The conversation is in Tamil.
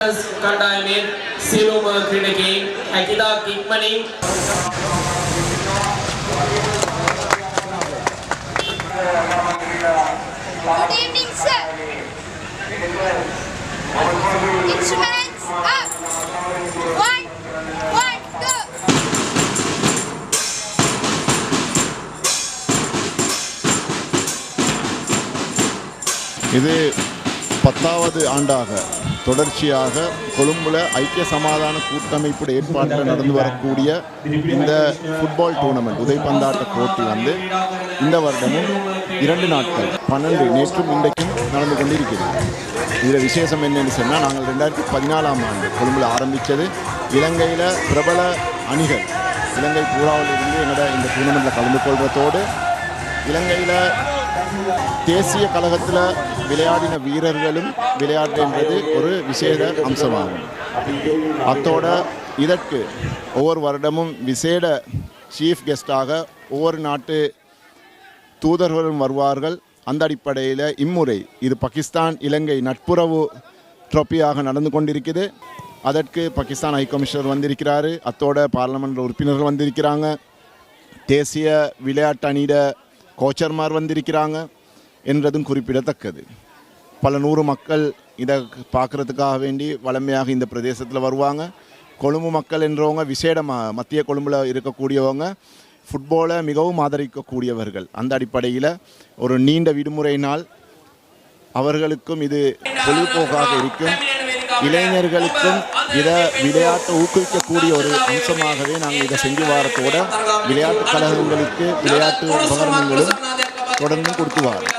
කණ්ඩායමෙන් සියලුම ක්‍රීඩකයින් හැකිතාක් ඉක්මනින් Good evening, sir. Instruments up. One, one, go. இது பத்தாவது ஆண்டாக தொடர்ச்சியாக கொழும்புல ஐக்கிய சமாதான கூட்டமைப்பு ஏற்பாட்டில் நடந்து வரக்கூடிய இந்த ஃபுட்பால் டூர்னமெண்ட் உதைப்பந்தாட்ட போட்டி வந்து இந்த வருடமும் இரண்டு நாட்கள் பன்னெண்டு நேற்றும் இன்றைக்கும் நடந்து கொண்டிருக்கிறது. இதில் விசேஷம் என்னென்னு சொன்னால் நாங்கள் ரெண்டாயிரத்தி பதினாலாம் ஆண்டு கொழும்புல ஆரம்பித்தது இலங்கையில் பிரபல அணிகள். இலங்கை பூராவிலிருந்து என்னோட இந்த டூர்னமெண்ட்டில் கலந்து கொள்வதோடு இலங்கையில் தேசிய கழகத்தில் விளையாடின வீரர்களும் விளையாட்டு என்பது ஒரு விசேட அம்சமாகும். அத்தோட இதற்கு ஒவ்வொரு வருடமும் விசேட சீஃப் கெஸ்டாக ஒவ்வொரு நாட்டு தூதர்களும் வருவார்கள். அந்த அடிப்படையில் இம்முறை இது பாகிஸ்தான் இலங்கை நட்புறவு ட்ரோப்பியாக நடந்து கொண்டிருக்குது. அதற்கு பாகிஸ்தான் ஹை கமிஷனர் அத்தோட பார்லமெண்ட் உறுப்பினர்கள் வந்திருக்கிறாங்க. தேசிய விளையாட்டு அணியிட கோச்சர்மார் வந்திருக்கிறாங்க. என்றதும் குறிப்பிடத்தக்கது. பல நூறு மக்கள் இதை பார்க்குறதுக்காக வேண்டி வளமையாக இந்த பிரதேசத்தில் வருவாங்க. கொழும்பு மக்கள் என்றவங்க விசேடமாக மத்திய கொழும்பில் இருக்கக்கூடியவங்க ஃபுட்பாலை மிகவும் ஆதரிக்கக்கூடியவர்கள். அந்த அடிப்படையில் ஒரு நீண்ட விடுமுறை நாள். அவர்களுக்கும் இது பொழுதுபோக்காக இருக்கும். இளைஞர்களுக்கும் இதை விளையாட்டை ஊக்குவிக்கக்கூடிய ஒரு அம்சமாகவே நாங்கள் இதை செஞ்சு வாரத்தோட விளையாட்டு கழகங்களுக்கு விளையாட்டு உபகரணங்களும் தொடர்ந்து கொடுத்து வாரோம்.